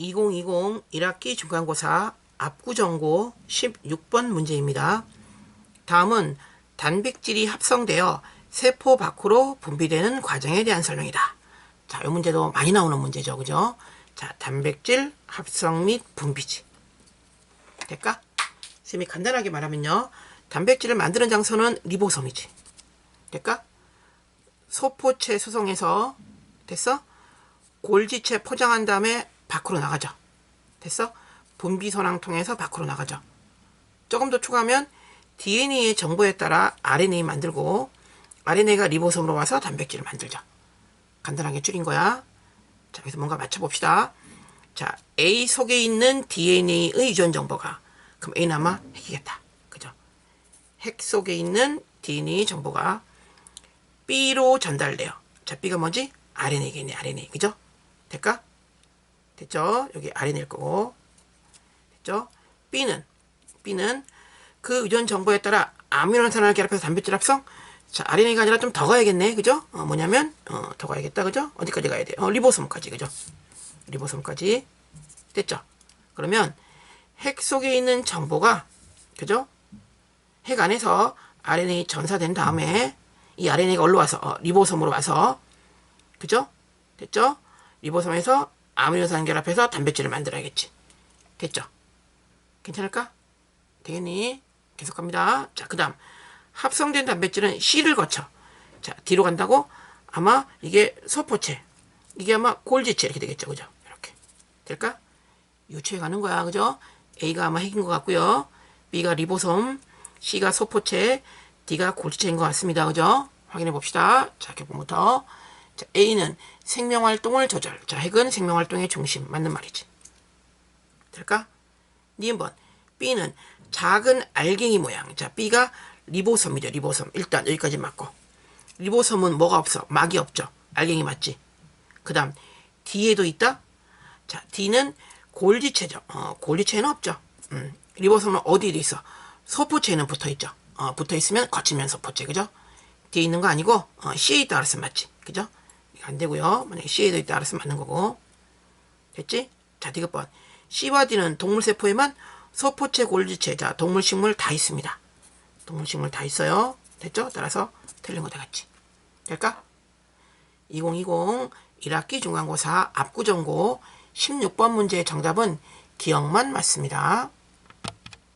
2020 1학기 중간고사 압구정고 16번 문제입니다. 다음은 단백질이 합성되어 세포 밖으로 분비되는 과정에 대한 설명이다. 자, 이 문제도 많이 나오는 문제죠. 그죠? 자, 단백질 합성 및 분비지. 될까? 쌤이 간단하게 말하면요. 단백질을 만드는 장소는 리보솜이지. 될까? 소포체 수송해서 됐어? 골지체 포장한 다음에 밖으로 나가죠. 됐어? 분비선항 통해서 밖으로 나가죠. 조금 더 추가하면 DNA의 정보에 따라 RNA 만들고 RNA가 리보솜으로 와서 단백질을 만들죠. 간단하게 줄인 거야. 자, 그래서 뭔가 맞춰봅시다. 자, A 속에 있는 DNA의 유전 정보가 그럼 A는 아마 핵이겠다. 그죠? 핵 속에 있는 DNA 정보가 B로 전달돼요. 자, B가 뭐지? RNA겠네, RNA. 그죠? 될까? 됐죠? 여기 RNA일 거고. 됐죠? B는, B는 그 유전 정보에 따라 아미노산을 결합해서 단백질 합성? 자, RNA가 아니라 좀 더 가야겠네. 그죠? 어, 뭐냐면, 어, 더 가야겠다. 그죠? 어디까지 가야 돼? 어, 리보솜까지. 그죠? 리보솜까지. 됐죠? 그러면 핵 속에 있는 정보가, 그죠? 핵 안에서 RNA 전사된 다음에 이 RNA가 어디로 와서, 어, 리보솜으로 와서, 그죠? 됐죠? 리보솜에서 아미노산 결합해서 단백질을 만들어야겠지. 됐죠? 괜찮을까? 되겠니? 계속 갑니다. 자, 그 다음. 합성된 단백질은 C를 거쳐. 자, 뒤로 간다고? 아마 이게 소포체. 이게 아마 골지체 이렇게 되겠죠. 그죠? 이렇게. 될까? 유추해 가는 거야. 그죠? A가 아마 핵인 것 같고요. B가 리보솜, C가 소포체, D가 골지체인 것 같습니다. 그죠? 확인해 봅시다. 자, 교본부터. 자, A는 생명활동을 조절. 자, 핵은 생명활동의 중심. 맞는 말이지. 될까? 니은번 B는 작은 알갱이 모양. 자, B가 리보솜이죠. 리보솜. 일단 여기까지 맞고. 리보솜은 뭐가 없어? 막이 없죠. 알갱이 맞지? 그 다음 D에도 있다? 자, D는 골지체죠. 어, 골지체는 없죠. 음, 리보솜은 어디에도 있어? 소포체에는 붙어있죠. 어, 붙어있으면 거치면 소포체. 그죠? D에 있는 거 아니고 어, C에 있다 그랬으면 맞지. 그죠? 안 되고요. 만약에 C에도 있다 그랬으면 맞는 거고. 됐지? 자, 디귿번 C와 D는 동물세포에만 소포체, 골지체, 자, 동물, 식물 다 있습니다. 동물, 식물 다 있어요. 됐죠? 따라서 틀린 거 되겠지. 될까? 2020 1학기 중간고사 압구정고 16번 문제의 정답은 기억만 맞습니다.